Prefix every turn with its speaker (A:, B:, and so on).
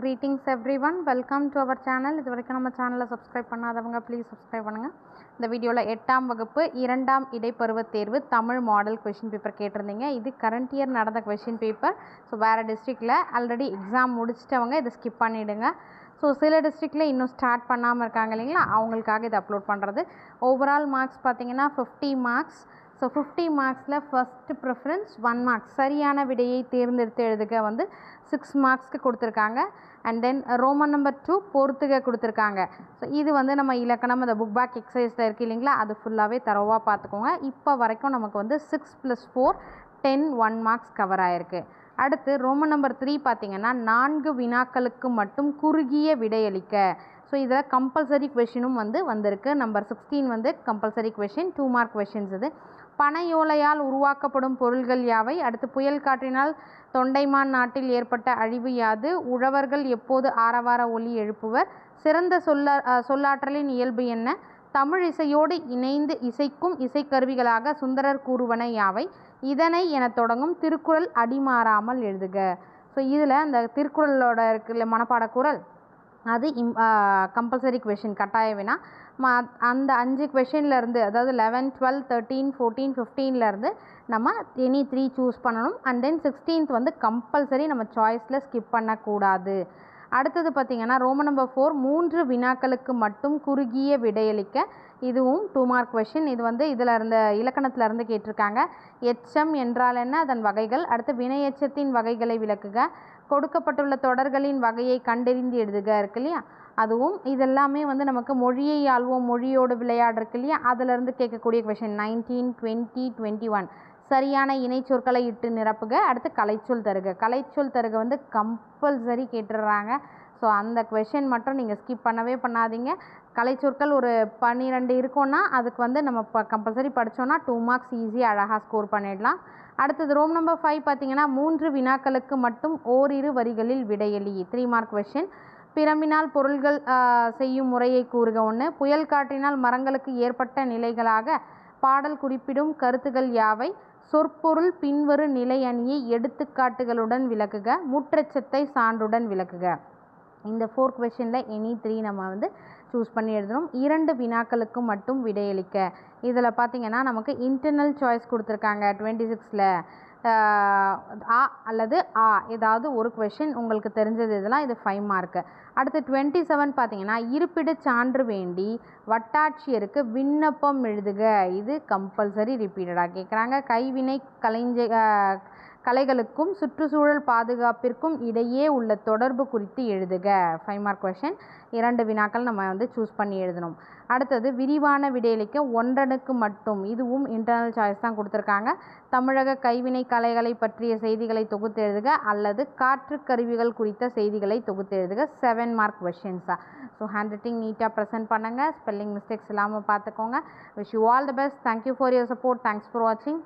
A: Greetings everyone welcome to our channel இது வரைக்கும் நம்ம சேனலை சப்ஸ்கிரைப் பண்ணாதவங்க ப்ளீஸ் சப்ஸ்கிரைப் பண்ணுங்கள் இந்த வீடியோவில் எட்டாம் வகுப்பு இரண்டாம் இடைப்பருவத் தேர்வு தமிழ் மாடல் கொஷின் பேப்பர் கேட்டிருந்தீங்க. இது கரண்ட் இயர் நடந்த கொஷின் பேப்பர் ஸோ வேறு டிஸ்ட்ரிக்டில் ஆல்ரெடி எக்ஸாம் முடிச்சிட்டவங்க இதை ஸ்கிப் பண்ணிவிடுங்க ஸோ சில டிஸ்ட்ரிக்டில் இன்னும் ஸ்டார்ட் பண்ணாமல் இருக்காங்க இல்லைங்களா? அவங்களுக்காக இதை அப்லோட் பண்ணுறது ஓவரால் மார்க்ஸ் பார்த்தீங்கன்னா ஃபிஃப்டி மார்க்ஸ் ஸோ ஃபிஃப்டி மார்க்ஸில் ஃபஸ்ட்டு ப்ரிஃபரன்ஸ் ஒன் மார்க்ஸ் சரியான விடையை தேர்ந்தெடுத்து எழுதுக வந்து சிக்ஸ் மார்க்ஸ்க்கு கொடுத்துருக்காங்க. And then roman number two பொறுத்துக கொடுத்துருக்காங்க. ஸோ இது வந்து நம்ம இலக்கணம் அந்த புக் பேக் எக்ஸசைஸில் இருக்குது இல்லைங்களா? அது ஃபுல்லாகவே தரவாக பார்த்துக்கோங்க. இப்போ வரைக்கும் நமக்கு வந்து six plus four ten one marks cover ஆகிருக்கு அடுத்து ரோமன் நம்பர் த்ரீ பார்த்தீங்கன்னா நான்கு வினாக்களுக்கு மட்டும் குறுகிய விடையளிக்க. ஸோ இதில் கம்பல்சரி கொஷினும் வந்து வந்திருக்கு. நம்பர் சிக்ஸ்டீன் வந்து compulsory question two mark questions இது. பனையோலையால் உருவாக்கப்படும் பொருள்கள் யாவை? அடுத்து புயல் காற்றினால் தொண்டைமான் நாட்டில் ஏற்பட்ட அழிவு யாது? உழவர்கள் எப்போது ஆரவார ஒலி எழுப்புவர்? சிறந்த சொல்ல சொல்லாற்றலின் இயல்பு என்ன? தமிழ் இசையோடு இணைந்து இசைக்கும் இசைக்கருவிகளாக சுந்தரர் கூறுவன யாவை? இதனை என தொடங்கும் திருக்குறள் அடிமாறாமல் எழுதுக. ஸோ இதில் அந்த திருக்குறளோட இருக்குல்ல மனப்பாடக்குறள் அது இம் கம்பல்சரி கொஷின் கட்டாய வினா. ம அந்த அஞ்சு கொஷின்லேருந்து அதாவது லெவன் டுவெல் தேர்ட்டீன் ஃபோர்டீன் ஃபிஃப்டீன்லேருந்து நம்ம எனி த்ரீ சூஸ் பண்ணணும். அண்ட் தென் சிக்ஸ்டீன்த் வந்து கம்பல்சரி நம்ம சாய்ஸில் ஸ்கிப் பண்ணக்கூடாது. அடுத்தது பார்த்திங்கன்னா ரோமன் நம்பர் ஃபோர் மூன்று வினாக்களுக்கு மட்டும் குறுகிய விடையளிக்க இதுவும் டூ மார்க் கொஷின் இது வந்து இதில் இருந்த இலக்கணத்தில் இருந்து கேட்டிருக்காங்க. எச்சம் என்றால் என்ன? அதன் வகைகள். அடுத்து வினை எச்சத்தின் வகைகளை விளக்குக. கொடுக்கப்பட்டுள்ள தொடர்களின் வகையை கண்டறிந்து எழுதுக இருக்கு இல்லையா? அதுவும் இதெல்லாமே வந்து நமக்கு மொழியை ஆள்வோம் மொழியோடு விளையாடுறதுக்கு இல்லையா? அதிலிருந்து கேட்கக்கூடிய question nineteen twenty twenty one சரியான இணைச்சொற்களை இட்டு நிரப்புக. அடுத்து கலைச்சொல் தருக. கலைச்சொல் தருக வந்து கம்பல்சரி கேட்டுடுறாங்க ஸோ அந்த கொஷின் மட்டும் நீங்கள் ஸ்கிப் பண்ணவே பண்ணாதீங்க. கலைச்சொற்கள் ஒரு பன்னிரெண்டு இருக்கோன்னா அதுக்கு வந்து நம்ம இப்போ கம்பல்சரி படித்தோன்னா டூ மார்க்ஸ் ஈஸியாக அழகாக ஸ்கோர் பண்ணிடலாம். அடுத்தது ரோம் நம்பர் ஃபைவ் பார்த்தீங்கன்னா மூன்று வினாக்களுக்கு மட்டும் ஓரிரு வரிகளில் விடையளி த்ரீ மார்க் கொஷின் பிரம்பினால் பொருள்கள் செய்யும் முறையை கூறுக. ஒன்று புயல் காற்றினால் மரங்களுக்கு ஏற்பட்ட நிலைகளாக பாடல் குறிப்பிடும் கருத்துகள் யாவை? சொற்பொருள் பின்வரு நிலை அணியை எடுத்துக்காட்டுகளுடன் விளக்குக முற்றச்சத்தை சான்றுடன் விளக்குக. இந்த ஃபோர் கொஷனில் எனி த்ரீ நம்ம வந்து சூஸ் பண்ணி எழுதணும். இரண்டு வினாக்களுக்கு மட்டும் விடையளிக்க. இதில் பார்த்திங்கன்னா நமக்கு இன்டர்னல் சாய்ஸ் கொடுத்துருக்காங்க டுவெண்ட்டி சிக்ஸில் ஆ அல்லது ஆ ஏதாவது ஒரு கொஷின் உங்களுக்கு தெரிஞ்சது இதெல்லாம் இது ஃபைவ் மார்க்கு அடுத்து டுவெண்ட்டி செவன் பார்த்தீங்கன்னா இருப்பிட சான்று வேண்டி வட்டாட்சியருக்கு விண்ணப்பம் எழுதுக. இது கம்பல்சரி ரிப்பீட்டடாக கேட்குறாங்க கைவினை கலைஞ கலைகளுக்கும் சுற்றுச்சூழல் பாதுகாப்பிற்கும் இடையே உள்ள தொடர்பு குறித்து எழுதுக. ஃபைவ் மார்க் கொஷின் இரண்டு வினாக்கள் நம்ம வந்து சூஸ் பண்ணி எழுதணும். அடுத்தது விரிவான விடையளிக்க ஒன்றனுக்கு மட்டும். இதுவும் இன்டர்னல் சாய்ஸ் தான் கொடுத்துருக்காங்க. தமிழக கைவினை கலைகளை பற்றிய செய்திகளை தொகுத்து எழுதுக. அல்லது காற்று கருவிகள் குறித்த செய்திகளை தொகுத்து எழுதுக. செவன் மார்க் கொஷின்ஸா ஸோ ஹேண்ட் ரைட்டிங் நீட்டாக ப்ரெசென்ட் பண்ணுங்கள் ஸ்பெல்லிங் மிஸ்டேக்ஸ் இல்லாமல் பார்த்துக்கோங்க. Wish you all the best thank you for your support thanks for வாட்சிங்